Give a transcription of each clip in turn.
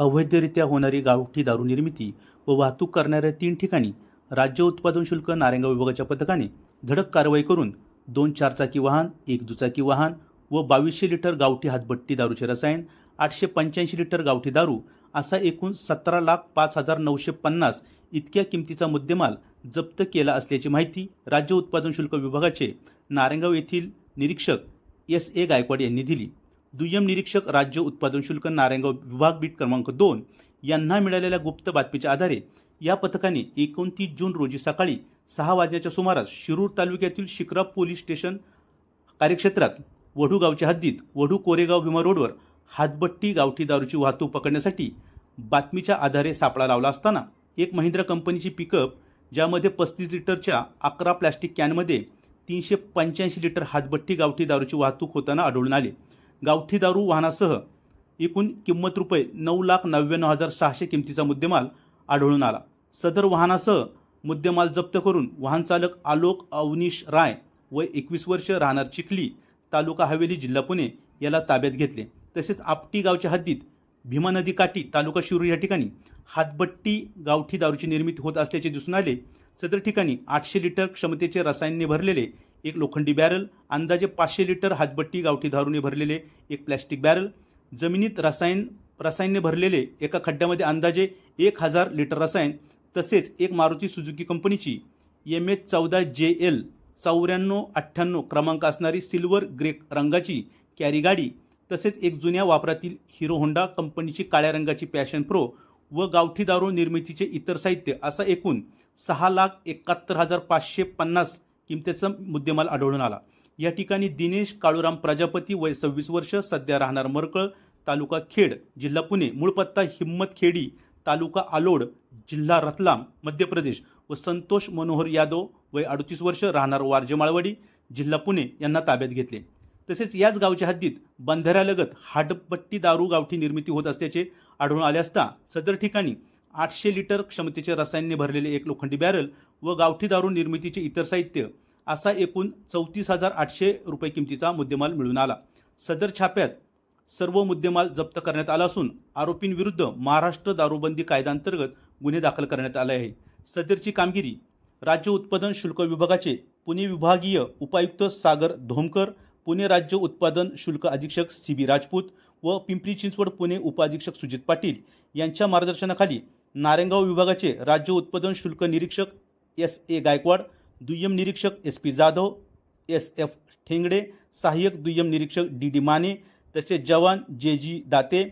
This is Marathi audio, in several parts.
अवैधरित्या होणारी गावठी दारू निर्मिती व वाहतूक करणाऱ्या तीन ठिकाणी राज्य उत्पादन शुल्क नारायणगाव विभागाच्या पथकाने धडक कारवाई करून दोन चारचाकी वाहन एक दुचाकी वाहन व बावीसशे लिटर गावठी हातभट्टी दारूचे रसायन आठशे पंच्याऐंशी लिटर गावठी दारू असा एकूण सतरा लाख पाच हजार नऊशे पन्नास इतक्या किमतीचा मुद्देमाल जप्त केला असल्याची माहिती राज्य उत्पादन शुल्क विभागाचे नारायणगाव येथील निरीक्षक एस ए गायकवाड यांनी दिली. दुय्यम निरीक्षक राज्य उत्पादन शुल्क नारायणगाव विभाग बीट क्रमांक दोन यांना मिळालेल्या गुप्त बातमीच्या आधारे या पथकाने एकोणतीस जून रोजी सकाळी सहा वाजण्याच्या सुमारास शिरूर तालुक्यातील शिक्रा पोलीस स्टेशन कार्यक्षेत्रात वढू गावच्या हद्दीत वढू कोरेगाव भीमा रोडवर हातबट्टी गावठी दारूची वाहतूक पकडण्यासाठी बातमीच्या आधारे सापळा लावला असताना एक महिंद्रा कंपनीची पिकअप ज्यामध्ये पस्तीस लिटरच्या अकरा प्लॅस्टिक कॅनमध्ये तीनशे पंच्याऐंशी लिटर हातबट्टी गावठी दारूची वाहतूक होताना आढळून आले. गावठी दारू वाहनासह एकूण किंमत रुपये नऊ लाख नव्याण्णव हजार सहाशे किमतीचा मुद्देमाल आढळून आला. सदर वाहनासह मुद्देमाल जप्त करून वाहनचालक आलोक अवनीश राय व एकवीस वर्ष राहणार चिखली तालुका हवेली जिल्हा पुणे याला ताब्यात घेतले. तसेच आपटी गावच्या हद्दीत भीमा नदी काठी तालुका शिरूर या ठिकाणी हातबट्टी गावठी दारूची निर्मिती होत असल्याचे दिसून आले. सदर ठिकाणी आठशे लिटर क्षमतेचे रसायनने भरलेले एक लोखंडी बॅरल अंदाजे पाचशे लिटर हातबट्टी गावठी दारूने भरलेले एक प्लॅस्टिक बॅरल जमिनीत रसायन रसायनने भरलेले एका खड्ड्यामध्ये अंदाजे एक हजार लिटर रसायन तसेच एक मारुती सुजुकी कंपनीची एम एच चौदा जे एल चौऱ्याण्णव अठ्ठ्याण्णव क्रमांक असणारी सिल्वर ग्रे रंगाची कॅरी गाडी तसेच एक जुन्या वापरातील हिरो होंडा कंपनीची काळ्या रंगाची पॅशन प्रो व गावठी दारू निर्मितीचे इतर साहित्य असा एकूण सहा लाख एकाहत्तर हजार पाचशे पन्नास किमतीचा मुद्देमाल आढळून आला. या ठिकाणी दिनेश काळूराम प्रजापती वय सव्वीस वर्ष सध्या राहणार मरकळ तालुका खेड जिल्हा पुणे मूळ पत्ता हिम्मत खेडी तालुका आलोड जिल्हा रतलाम मध्य प्रदेश. व संतोष मनोहर यादव वय अडतीस वर्ष राहणार वारजे माळवाडी जिल्हा पुणे यांना ताब्यात घेतले. तसेच याच गावच्या हद्दीत बंधाऱ्यालगत हाडपट्टी दारू गावठी निर्मिती होत असल्याचे आढळून आले असता सदर ठिकाणी आठशे लिटर क्षमतेचे रसायनने भरलेले एक लोखंडी बॅरल व गावठी दारू निर्मितीचे इतर साहित्य असा एकूण चौतीस हजार आठशे रुपये किमतीचा मुद्देमाल मिळून आला. सदर छाप्यात सर्व मुद्देमाल जप्त करण्यात आला असून आरोपींविरुद्ध महाराष्ट्र दारूबंदी कायद्याअंतर्गत गुन्हे दाखल करण्यात आले आहे सदरची कामगिरी राज्य उत्पादन शुल्क विभागाचे पुणे विभागीय उपायुक्त सागर धोमकर पुणे राज्य उत्पादन शुल्क अधीक्षक सी बी राजपूत व पिंपरी चिंचवड पुणे उपअधीक्षक सुजित पाटील यांच्या मार्गदर्शनाखाली नारायणगाव विभागाचे राज्य उत्पादन शुल्क निरीक्षक एस ए गायकवाड दुय्यम निरीक्षक S P Jadhav S F Thengde सहाय्यक दुय्यम निरीक्षक डी डी माने तसेच जवान J G Date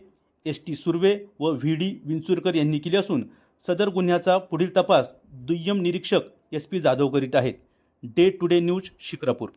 S T Surve व व्ही डी विंचुरकर यांनी केली असून सदर गुन्ह्याचा पुढील तपास दुय्यम निरीक्षक एस पी जाधव करीत आहेत. Day to day news Shikrapur.